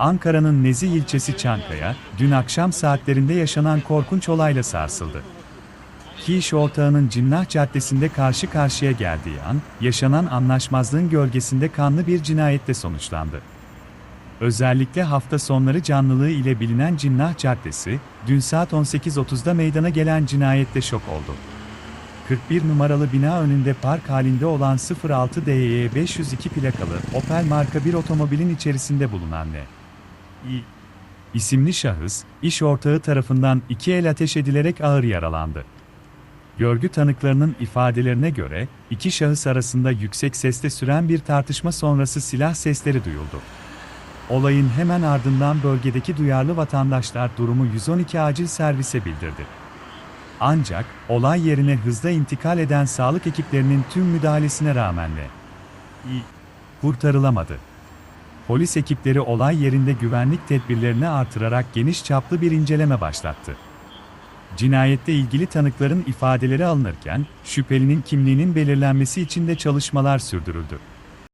Ankara'nın Nezih ilçesi Çankaya, dün akşam saatlerinde yaşanan korkunç olayla sarsıldı. İki iş ortağının Cinnah Caddesi'nde karşı karşıya geldiği an, yaşanan anlaşmazlığın gölgesinde kanlı bir cinayetle sonuçlandı. Özellikle hafta sonları canlılığı ile bilinen Cinnah Caddesi, dün saat 18.30'da meydana gelen cinayette şok oldu. 41 numaralı bina önünde park halinde olan 06 DY 502 plakalı Opel marka bir otomobilin içerisinde bulunan ne? İsimli şahıs, iş ortağı tarafından iki el ateş edilerek ağır yaralandı. Görgü tanıklarının ifadelerine göre, iki şahıs arasında yüksek sesle süren bir tartışma sonrası silah sesleri duyuldu. Olayın hemen ardından bölgedeki duyarlı vatandaşlar durumu 112 acil servise bildirdi. Ancak, olay yerine hızla intikal eden sağlık ekiplerinin tüm müdahalesine rağmen de kurtarılamadı. Polis ekipleri olay yerinde güvenlik tedbirlerini artırarak geniş çaplı bir inceleme başlattı. Cinayette ilgili tanıkların ifadeleri alınırken, şüphelinin kimliğinin belirlenmesi için de çalışmalar sürdürüldü.